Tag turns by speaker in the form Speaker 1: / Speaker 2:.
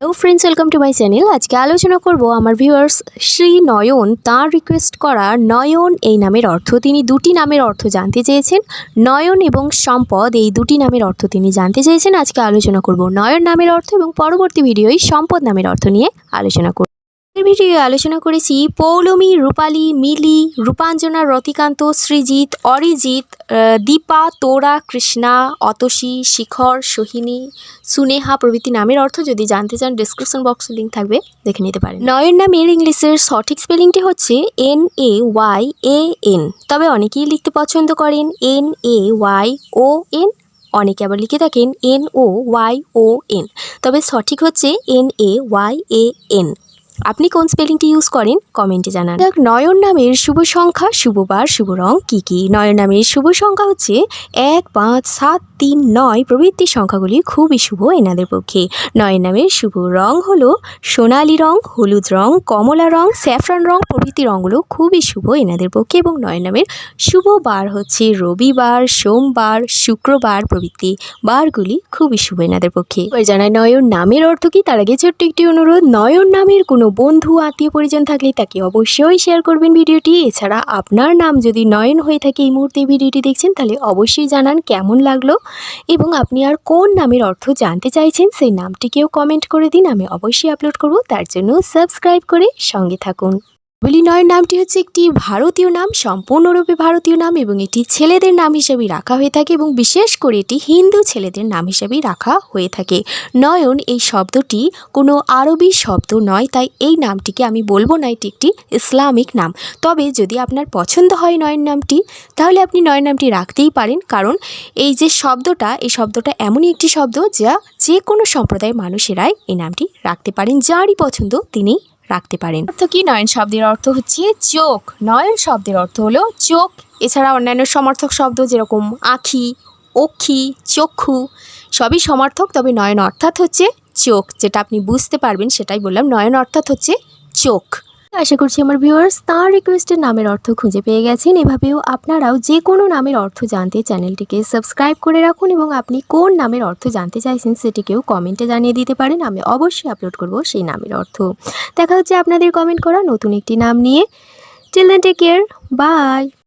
Speaker 1: Hello friends welcome to my channel আজকে আলোচনা করব আমার ভিউয়ার্স শ্রী নয়ন, তার রিকোয়েস্ট করা নয়ন এই নামের অর্থ। তিনি দুটি নামের অর্থ জানতে চেয়েছেন। নয়ন এবং সম্পদ এই দুটি নামের অর্থ তিনি জানতে চেয়েছেন। আজকে আলোচনা করব নয়ন নামের অর্থ এবং পরবর্তী ভিডিওয় সম্পদ নামের অর্থ নিয়ে আলোচনা করব। এই ভিডিওয়ে আলোচনা করেছি পৌলমী, রূপালী, মিলি, রূপাঞ্জনা, রতিকান্ত, সৃজিৎ, অরিজিৎ দীপা, তোরা, কৃষ্ণা, অতসী, শিখর, সোহিনী, সুনেহা প্রভৃতি নামের অর্থ যদি জানতে চান ডিসক্রিপশন বক্সে লিঙ্ক থাকবে, দেখে নিতে পারেন। নয়ন নামের ইংলিশের সঠিক স্পেলিংটি হচ্ছে N A Y A N তবে অনেকেই লিখতে পছন্দ করেন N A Y O N অনেকে আবার লিখে থাকেন N O Y O N তবে সঠিক হচ্ছে N A Y A N আপনি কোন স্পেলিংটি ইউজ করেন? কমেন্টে জানান। দেখ নয়ন নামের শুভ সংখ্যা, শুভ বার, শুভ রং কী কী? নয়ন নামের শুভ সংখ্যা হচ্ছে এক, পাঁচ, সাত, তিন, নয় প্রভৃতি সংখ্যাগুলি খুবই শুভ এনাদের পক্ষে। নয়ন নামের শুভ রং হলো সোনালি রং, হলুদ রং, কমলা রং, স্যাফরান রং প্রভৃতি রঙগুলো খুবই শুভ এনাদের পক্ষে এবং নয়ন নামের শুভ বার হচ্ছে রবিবার, সোমবার, শুক্রবার প্রভৃতি বারগুলি খুবই শুভ এনাদের পক্ষে। জানায় নয়ন নামের অর্থ কি? তার আগে ছোট্ট একটি অনুরোধ, নয়ন নামের কোনো বন্ধু, আত্মীয় পরিজন থাকলে তাকে অবশ্যই শেয়ার করবেন ভিডিওটি। এছাড়া আপনার নাম যদি নয়ন হয়ে থাকে এই মুহূর্তে ভিডিওটি দেখছেন, তাহলে অবশ্যই জানান কেমন লাগল এবং আপনি আর কোন নামের অর্থ জানতে চাইছেন, সেই নামটিকেও কমেন্ট করে দিন, আমি অবশ্যই আপলোড করব। তার জন্য সাবস্ক্রাইব করে সঙ্গে থাকুন। নয় নামটি হচ্ছে একটি ভারতীয় নাম, সম্পূর্ণরূপে ভারতীয় নাম এবং এটি ছেলেদের নাম হিসেবে রাখা হয়ে থাকে এবং বিশেষ করে এটি হিন্দু ছেলেদের নাম হিসেবেই রাখা হয়ে থাকে। নয়ন এই শব্দটি কোনো আরবি শব্দ নয়, তাই এই নামটিকে আমি বলব না, এটি একটি ইসলামিক নাম। তবে যদি আপনার পছন্দ হয় নয়ন নামটি, তাহলে আপনি নয়ন নামটি রাখতেই পারেন, কারণ এই যে শব্দটা, এই শব্দটা এমনই একটি শব্দ যা যে কোনো সম্প্রদায়ের মানুষেরাই এই নামটি রাখতে পারেন, যারই পছন্দ তিনি রাখতে পারেন। অর্থ কি নয়ন শব্দের অর্থ হচ্ছে চোখ। নয়ন শব্দের অর্থ হলো চোখ। এছাড়া অন্যান্য সমর্থক শব্দ যেরকম আখি, অক্ষি, চক্ষু, সবই সমর্থক, তবে নয়ন অর্থাৎ হচ্ছে চোখ। যেটা আপনি বুঝতে পারবেন সেটাই বললাম। নয়ন অর্থাৎ হচ্ছে চোখ। আশা করছি আমার ভিউয়ার্স তার রিকোয়েস্টের নামের অর্থ খুঁজে পেয়ে গেছেন। এভাবেও আপনারাও যে কোনো নামের অর্থ জানতে চ্যানেলটিকে সাবস্ক্রাইব করে রাখুন এবং আপনি কোন নামের অর্থ জানতে চাইছেন সেটিকেও কমেন্টে জানিয়ে দিতে পারেন। আমি অবশ্যই আপলোড করব সেই নামের অর্থ। দেখা হচ্ছে আপনাদের কমেন্ট করা নতুন একটি নাম নিয়ে। টেলেন্টে টেক কেয়ার বাই